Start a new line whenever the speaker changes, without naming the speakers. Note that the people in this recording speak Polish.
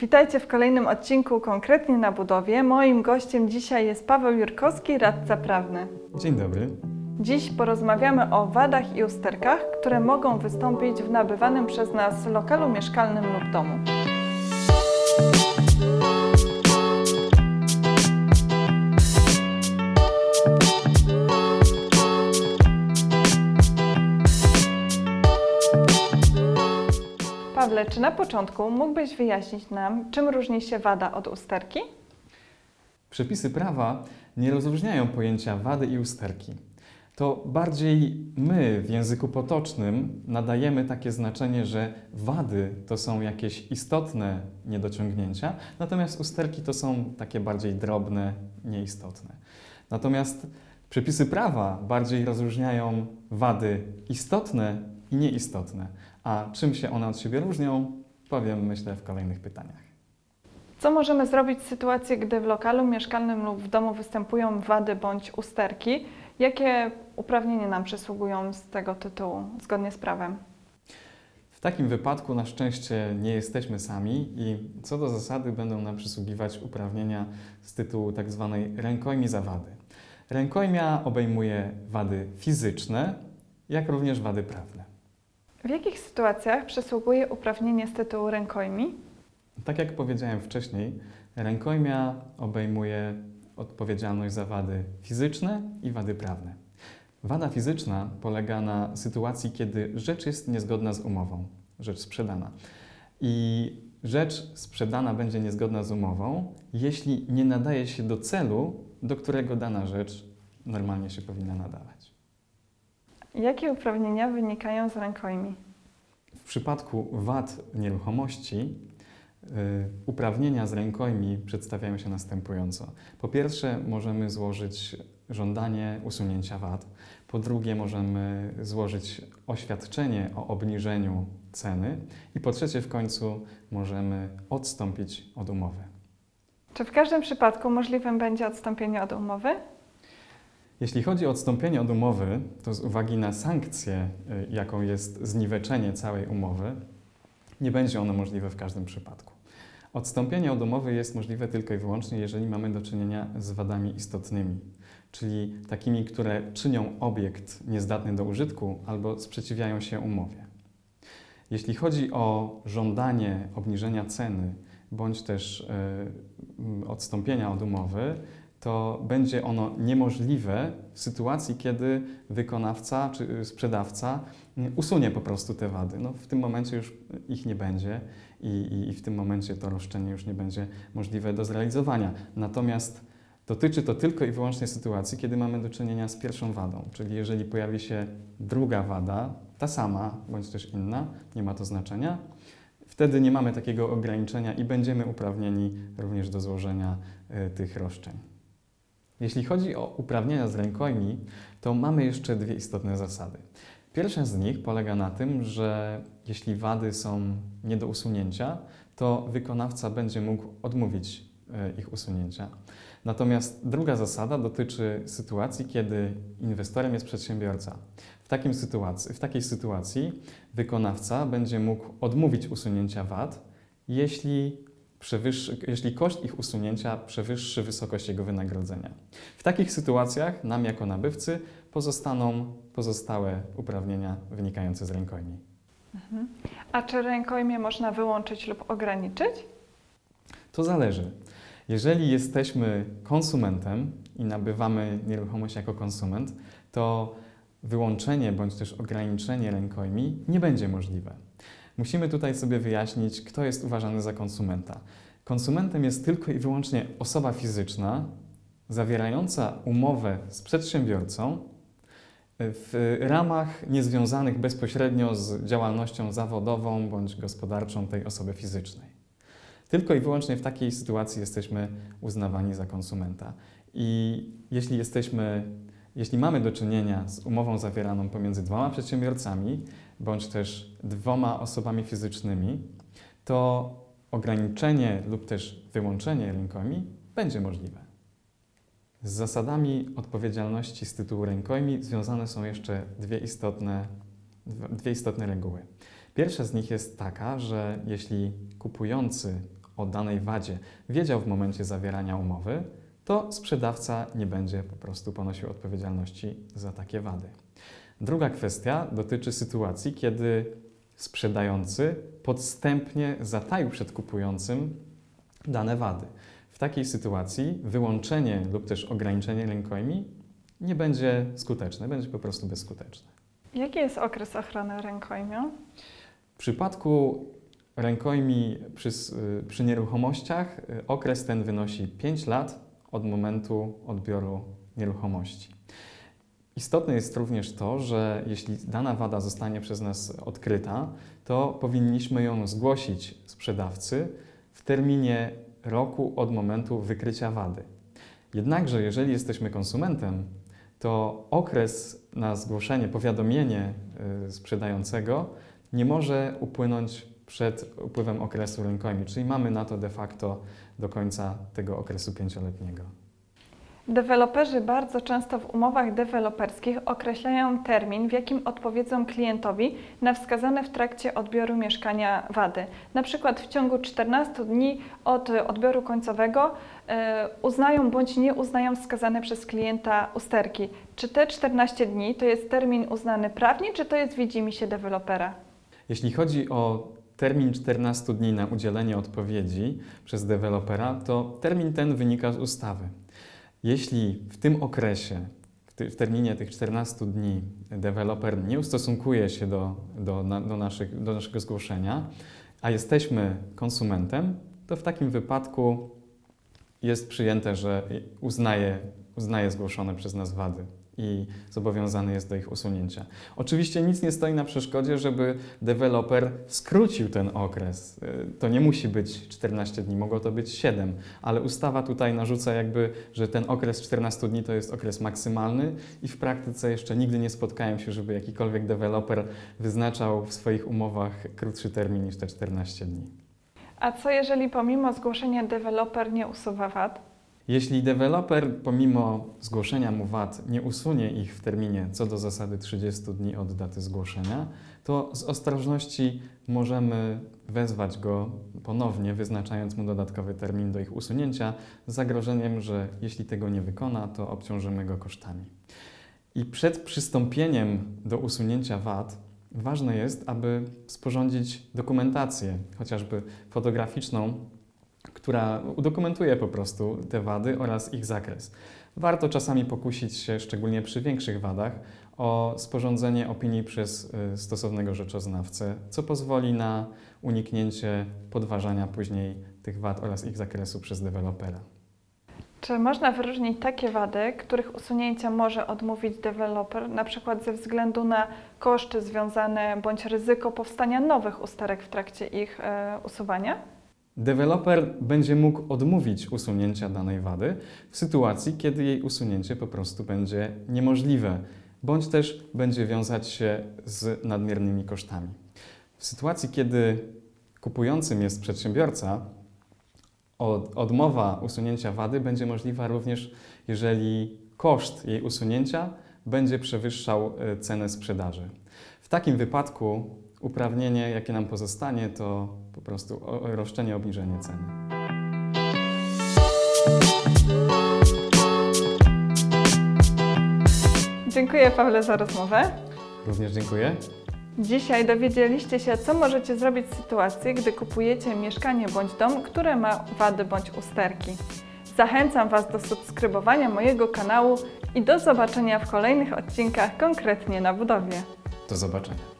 Witajcie w kolejnym odcinku Konkretnie na budowie. Moim gościem dzisiaj jest Paweł Jurkowski, radca prawny.
Dzień dobry.
Dziś porozmawiamy o wadach i usterkach, które mogą wystąpić w nabywanym przez nas lokalu mieszkalnym lub domu. Pawle, czy na początku mógłbyś wyjaśnić nam, czym różni się wada od usterki?
Przepisy prawa nie rozróżniają pojęcia wady i usterki. To bardziej my w języku potocznym nadajemy takie znaczenie, że wady to są jakieś istotne niedociągnięcia, natomiast usterki to są takie bardziej drobne, nieistotne. Natomiast przepisy prawa bardziej rozróżniają wady istotne i nieistotne. A czym się one od siebie różnią, powiem myślę w kolejnych pytaniach.
Co możemy zrobić w sytuacji, gdy w lokalu mieszkalnym lub w domu występują wady bądź usterki? Jakie uprawnienia nam przysługują z tego tytułu, zgodnie z prawem?
W takim wypadku na szczęście nie jesteśmy sami i co do zasady będą nam przysługiwać uprawnienia z tytułu tak zwanej rękojmi za wady. Rękojmia obejmuje wady fizyczne, jak również wady prawne.
W jakich sytuacjach przysługuje uprawnienie z tytułu rękojmi?
Tak jak powiedziałem wcześniej, rękojmia obejmuje odpowiedzialność za wady fizyczne i wady prawne. Wada fizyczna polega na sytuacji, kiedy rzecz jest niezgodna z umową, rzecz sprzedana. I rzecz sprzedana będzie niezgodna z umową, jeśli nie nadaje się do celu, do którego dana rzecz normalnie się powinna nadawać.
Jakie uprawnienia wynikają z rękojmi?
W przypadku wad nieruchomości y, uprawnienia z rękojmi przedstawiają się następująco. Po pierwsze, możemy złożyć żądanie usunięcia wad. Po drugie, możemy złożyć oświadczenie o obniżeniu ceny. I po trzecie, w końcu, możemy odstąpić od umowy.
Czy w każdym przypadku możliwym będzie odstąpienie od umowy?
Jeśli chodzi o odstąpienie od umowy, to z uwagi na sankcję, y, jaką jest zniweczenie całej umowy, nie będzie ono możliwe w każdym przypadku. Odstąpienie od umowy jest możliwe tylko i wyłącznie, jeżeli mamy do czynienia z wadami istotnymi, czyli takimi, które czynią obiekt niezdatny do użytku albo sprzeciwiają się umowie. Jeśli chodzi o żądanie obniżenia ceny bądź też y, odstąpienia od umowy, to będzie ono niemożliwe w sytuacji, kiedy wykonawca czy sprzedawca usunie po prostu te wady. No, w tym momencie już ich nie będzie i, i, i w tym momencie to roszczenie już nie będzie możliwe do zrealizowania. Natomiast dotyczy to tylko i wyłącznie sytuacji, kiedy mamy do czynienia z pierwszą wadą, czyli jeżeli pojawi się druga wada, ta sama bądź też inna, nie ma to znaczenia, wtedy nie mamy takiego ograniczenia i będziemy uprawnieni również do złożenia y, tych roszczeń. Jeśli chodzi o uprawnienia z rękojmi, to mamy jeszcze dwie istotne zasady. Pierwsza z nich polega na tym, że jeśli wady są nie do usunięcia, to wykonawca będzie mógł odmówić e, ich usunięcia. Natomiast druga zasada dotyczy sytuacji, kiedy inwestorem jest przedsiębiorca. W, takim sytuacji, w takiej sytuacji wykonawca będzie mógł odmówić usunięcia wad, jeśli przewyższy, jeśli koszt ich usunięcia przewyższy wysokość jego wynagrodzenia. W takich sytuacjach nam jako nabywcy pozostaną pozostałe uprawnienia wynikające z rękojmi.
Mhm. A czy rękojmie można wyłączyć lub ograniczyć?
To zależy. Jeżeli jesteśmy konsumentem i nabywamy nieruchomość jako konsument, to wyłączenie bądź też ograniczenie rękojmi nie będzie możliwe. Musimy tutaj sobie wyjaśnić, kto jest uważany za konsumenta. Konsumentem jest tylko i wyłącznie osoba fizyczna zawierająca umowę z przedsiębiorcą w ramach niezwiązanych bezpośrednio z działalnością zawodową bądź gospodarczą tej osoby fizycznej. Tylko i wyłącznie w takiej sytuacji jesteśmy uznawani za konsumenta. I jeśli jesteśmy, jeśli mamy do czynienia z umową zawieraną pomiędzy dwoma przedsiębiorcami, bądź też dwoma osobami fizycznymi, to ograniczenie lub też wyłączenie rękojmi będzie możliwe. Z zasadami odpowiedzialności z tytułu rękojmi związane są jeszcze dwie istotne, dwie istotne reguły. Pierwsza z nich jest taka, że jeśli kupujący o danej wadzie wiedział w momencie zawierania umowy, to sprzedawca nie będzie po prostu ponosił odpowiedzialności za takie wady. Druga kwestia dotyczy sytuacji, kiedy sprzedający podstępnie zataił przed kupującym dane wady. W takiej sytuacji wyłączenie lub też ograniczenie rękojmi nie będzie skuteczne, będzie po prostu bezskuteczne.
Jaki jest okres ochrony rękojmią?
W przypadku rękojmi przy, y, przy nieruchomościach y, okres ten wynosi 5 lat od momentu odbioru nieruchomości. Istotne jest również to, że jeśli dana wada zostanie przez nas odkryta, to powinniśmy ją zgłosić sprzedawcy w terminie roku od momentu wykrycia wady. Jednakże, jeżeli jesteśmy konsumentem, to okres na zgłoszenie, powiadomienie y, sprzedającego nie może upłynąć przed upływem okresu rękojmi, czyli mamy na to de facto do końca tego okresu pięcioletniego.
Deweloperzy bardzo często w umowach deweloperskich określają termin, w jakim odpowiedzą klientowi na wskazane w trakcie odbioru mieszkania wady. Na przykład w ciągu 14 dni od odbioru końcowego e, uznają bądź nie uznają wskazane przez klienta usterki. Czy te 14 dni to jest termin uznany prawnie, czy to jest widzimisię dewelopera?
Jeśli chodzi o termin 14 dni na udzielenie odpowiedzi przez dewelopera, to termin ten wynika z ustawy. Jeśli w tym okresie, w, terminie tych 14 dni, deweloper nie ustosunkuje się do, do, do, naszych, do naszego zgłoszenia, a jesteśmy konsumentem, to w takim wypadku jest przyjęte, że uznaje, uznaje zgłoszone przez nas wady i zobowiązany jest do ich usunięcia. Oczywiście nic nie stoi na przeszkodzie, żeby deweloper skrócił ten okres. Y, To nie musi być 14 dni, mogło to być 7, ale ustawa tutaj narzuca jakby, że ten okres 14 dni to jest okres maksymalny i w praktyce jeszcze nigdy nie spotkałem się, żeby jakikolwiek deweloper wyznaczał w swoich umowach krótszy termin niż te 14 dni.
A co jeżeli pomimo zgłoszenia deweloper nie usuwa wad?
Jeśli deweloper pomimo zgłoszenia mu wad nie usunie ich w terminie co do zasady 30 dni od daty zgłoszenia, to z ostrożności możemy wezwać go ponownie, wyznaczając mu dodatkowy termin do ich usunięcia, z zagrożeniem, że jeśli tego nie wykona, to obciążymy go kosztami. I przed przystąpieniem do usunięcia wad ważne jest, aby sporządzić dokumentację, chociażby fotograficzną, która udokumentuje po prostu te wady oraz ich zakres. Warto czasami pokusić się, szczególnie przy większych wadach, o sporządzenie opinii przez y, stosownego rzeczoznawcę, co pozwoli na uniknięcie podważania później tych wad oraz ich zakresu przez dewelopera.
Czy można wyróżnić takie wady, których usunięcia może odmówić deweloper, na przykład ze względu na koszty związane bądź ryzyko powstania nowych usterek w trakcie ich e, usuwania?
Deweloper będzie mógł odmówić usunięcia danej wady w sytuacji, kiedy jej usunięcie po prostu będzie niemożliwe, bądź też będzie wiązać się z nadmiernymi kosztami. W sytuacji, kiedy kupującym jest przedsiębiorca, od, odmowa usunięcia wady będzie możliwa również, jeżeli koszt jej usunięcia będzie przewyższał e, cenę sprzedaży. W takim wypadku uprawnienie, jakie nam pozostanie, to po prostu roszczenie obniżenie ceny.
Dziękuję Pawle za rozmowę.
Również dziękuję.
Dzisiaj dowiedzieliście się, co możecie zrobić w sytuacji, gdy kupujecie mieszkanie bądź dom, które ma wady bądź usterki. Zachęcam Was do subskrybowania mojego kanału i do zobaczenia w kolejnych odcinkach konkretnie na budowie.
Do zobaczenia.